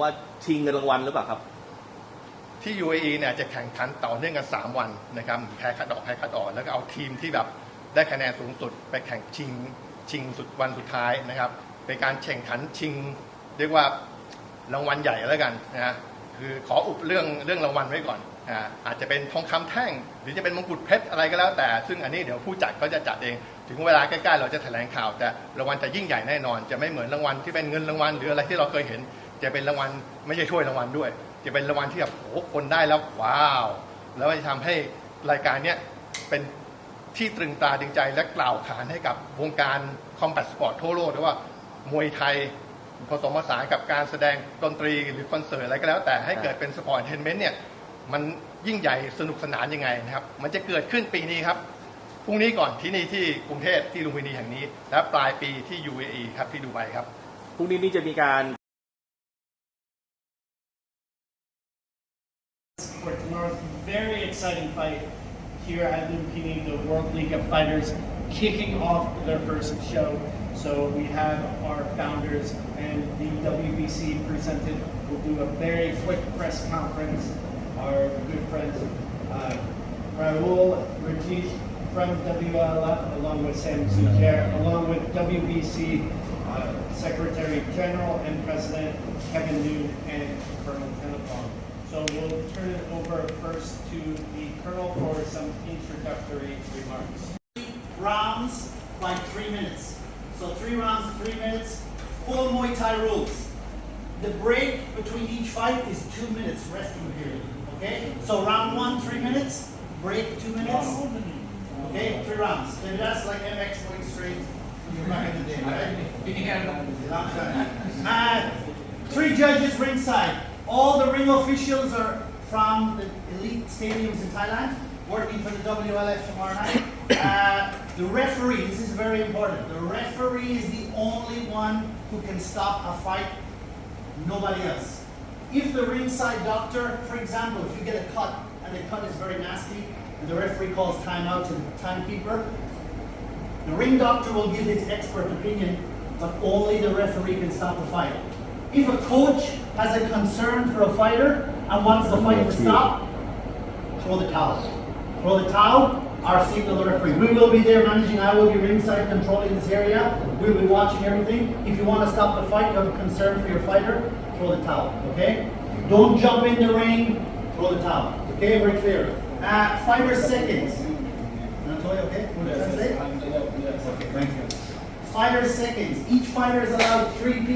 ว่าชิงเงินรางวัลหรือเปล่าครับ ที่ UAE เนี่ยจะแข่งขันต่อเนื่องกัน 3 วันนะครับแพ้คัดออกแพ้คัดออกแล้วก็เอาทีมที่แบบได้คะแนนสูงสุดไปแข่งชิงชิงสุดวันสุดท้ายนะครับเป็นการแข่งขันชิง เรียกว่ารางวัลใหญ่แล้วกันนะฮะคือขออุบเรื่องเรื่องรางวัลไว้ก่อนอ่าอาจจะเป็นทองคำแท่ง หรือจะเป็นมงกุฎเพชรอะไรก็แล้วแต่ ซึ่งอันนี้เดี๋ยวผู้จัดก็จะจัดเอง ถึงเวลาใกล้ๆเราจะแถลงข่าวแต่รางวัลจะยิ่งใหญ่แน่นอน จะไม่เหมือนรางวัลที่เป็นเงินรางวัลหรืออะไรที่เราเคยเห็น จะเป็นรางวัลไม่ใช่ถ้วยรางวัลด้วย จะเป็นรางวัลที่แบบโอ้คนได้แล้วว้าว แล้วจะทำให้รายการเนี้ยเป็นที่ตรึงตาดึงใจและกล่าวขานให้กับวงการคอมแบทสปอร์ตทั่วโลกด้วยว่ามวยไทยผสมผสานกับการแสดงดนตรีหรือคอนเสิร์ตอะไรก็แล้ว แต่ให้เกิดเป็นสปอร์ตเทนเมนต์เนี่ยมันยิ่งใหญ่สนุกสนานยังไงนะครับ มันจะเกิดขึ้นปีนี้ครับพรุ่งนี้ก่อนที่นี่ที่กรุงเทพที่ลุมพินีแห่งนี้ และปลายปีที่ UAE ครับที่ดูไบครับพรุ่งนี้นี่จะมีการ for tomorrow's very exciting fight here at Lumpini, the World League of Fighters, kicking off their first show. So we have our founders and the WBC presented. We'll do a very quick press conference. Our good friends uh, Raul Rajish from WLF, along with Sam Zucker, along with WBC uh, Secretary General and President Kevin Noon and Colonel. So we'll turn it over first to the Colonel for some introductory remarks. Rounds by three minutes. So three rounds, three minutes, full Muay Thai rules. The break between each fight is two minutes resting period. Okay? So round one, three minutes, break two minutes. Okay, three rounds. And that's like MX going straight back in the day, right? Long time. Uh, three judges ringside. All the ring officials are from the elite stadiums in Thailand, working for the WLF tomorrow night. Uh, the referee, this is very important. The referee is the only one who can stop a fight nobody else. If the ringside doctor, for example, if you get a cut and the cut is very nasty, and the referee calls timeout to the timekeeper, the ring doctor will give his expert opinion, but only the referee can stop the fight. If a coach has a concern for a fighter and wants the fight to stop, throw the towel. Throw the towel, our signal the referee. We will be there managing, I will be ringside controlling this area. We'll be watching everything. If you want to stop the fight, you have a concern for your fighter, throw the towel, okay? Don't jump in the ring, throw the towel. Okay, very clear. Uh, fighter seconds. Anatoly, okay? Want to translate? Okay, thank you. Fighter seconds. Each fighter is allowed three people.